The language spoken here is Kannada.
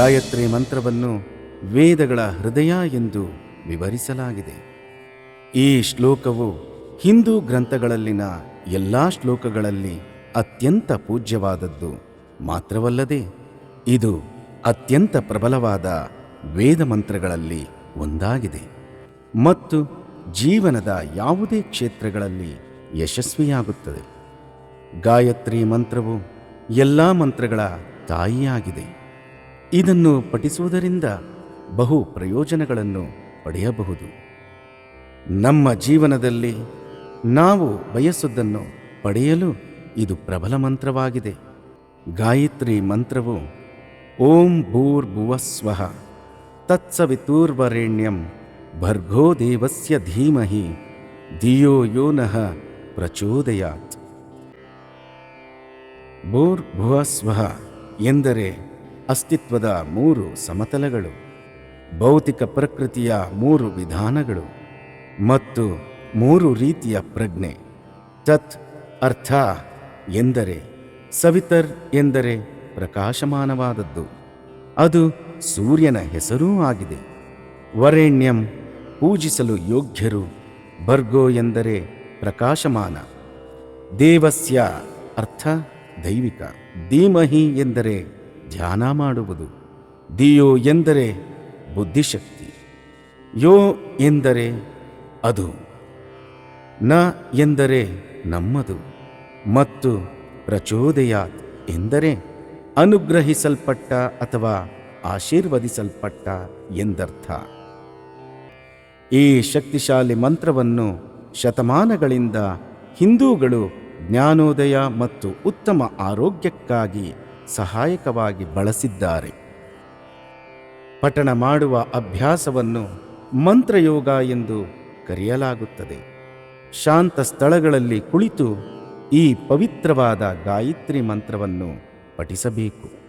ಗಾಯತ್ರಿ ಮಂತ್ರವನ್ನು ವೇದಗಳ ಹೃದಯ ಎಂದು ವಿವರಿಸಲಾಗಿದೆ. ಈ ಶ್ಲೋಕವು ಹಿಂದೂ ಗ್ರಂಥಗಳಲ್ಲಿನ ಎಲ್ಲ ಶ್ಲೋಕಗಳಲ್ಲಿ ಅತ್ಯಂತ ಪೂಜ್ಯವಾದದ್ದು. ಮಾತ್ರವಲ್ಲದೆ, ಇದು ಅತ್ಯಂತ ಪ್ರಬಲವಾದ ವೇದ ಮಂತ್ರಗಳಲ್ಲಿ ಒಂದಾಗಿದೆ. ಮತ್ತು ಜೀವನದ ಯಾವುದೇ ಕ್ಷೇತ್ರಗಳಲ್ಲಿ ಯಶಸ್ವಿಯಾಗುತ್ತದೆ. ಗಾಯತ್ರಿ ಮಂತ್ರವು ಎಲ್ಲ ಮಂತ್ರಗಳ ತಾಯಿಯಾಗಿದೆ. ಇದನ್ನು ಪಠಿಸುವುದರಿಂದ ಬಹು ಪ್ರಯೋಜನಗಳನ್ನು ಪಡೆಯಬಹುದು. ನಮ್ಮ ಜೀವನದಲ್ಲಿ ನಾವು ಬಯಸುವುದನ್ನು ಪಡೆಯಲು ಇದು ಪ್ರಬಲ ಮಂತ್ರವಾಗಿದೆ. ಗಾಯತ್ರಿ ಮಂತ್ರವು ಓಂ ಭೂರ್ಭುವ ಸ್ವಃ ತತ್ಸವಿತೂರ್ವರೆಣ್ಯಂ ಭರ್ಗೋ ದೇವಸ್ಯ ಧೀಮಹಿ ಧಿಯೋ ಯೋ ನಃ ಪ್ರಚೋದಯಾತ್. ಭೂರ್ಭುವ ಸ್ವಃ ಎಂದರೆ ಅಸ್ತಿತ್ವದ ಮೂರು ಸಮತಲಗಳು, ಭೌತಿಕ ಪ್ರಕೃತಿಯ ಮೂರು ವಿಧಾನಗಳು ಮತ್ತು ಮೂರು ರೀತಿಯ ಪ್ರಜ್ಞೆ. ತತ್ ಅರ್ಥ ಎಂದರೆ ಸವಿತರ್ ಎಂದರೆ ಪ್ರಕಾಶಮಾನವಾದದ್ದು. ಅದು ಸೂರ್ಯನ ಹೆಸರೂ ಆಗಿದೆ. ವರೇಣ್ಯಂ ಪೂಜಿಸಲು ಯೋಗ್ಯರು, ಭರ್ಗೋ ಎಂದರೆ ಪ್ರಕಾಶಮಾನ. ದೇವಸ್ಯ ಅರ್ಥ ದೈವಿಕ. ಧೀಮಹಿ ಎಂದರೆ ಧ್ಯಾನ ಮಾಡುವುದು. ದಿಯೋ ಎಂದರೆ ಬುದ್ಧಿಶಕ್ತಿ. ಯೋ ಎಂದರೆ ಅದು. ನ ಎಂದರೆ ನಮ್ಮದು. ಮತ್ತು ಪ್ರಚೋದಯಾತ್ ಎಂದರೆ ಅನುಗ್ರಹಿಸಲ್ಪಟ್ಟ ಅಥವಾ ಆಶೀರ್ವದಿಸಲ್ಪಟ್ಟ ಎಂದರ್ಥ. ಈ ಶಕ್ತಿಶಾಲಿ ಮಂತ್ರವನ್ನು ಶತಮಾನಗಳಿಂದ ಹಿಂದೂಗಳು ಜ್ಞಾನೋದಯ ಮತ್ತು ಉತ್ತಮ ಆರೋಗ್ಯಕ್ಕಾಗಿ ಸಹಾಯಕವಾಗಿ ಬಳಸಿದ್ದಾರೆ. ಪಠಣ ಮಾಡುವ ಅಭ್ಯಾಸವನ್ನು ಮಂತ್ರಯೋಗ ಎಂದು ಕರೆಯಲಾಗುತ್ತದೆ. ಶಾಂತ ಸ್ಥಳಗಳಲ್ಲಿ ಕುಳಿತು ಈ ಪವಿತ್ರವಾದ ಗಾಯತ್ರಿ ಮಂತ್ರವನ್ನು ಪಠಿಸಬೇಕು.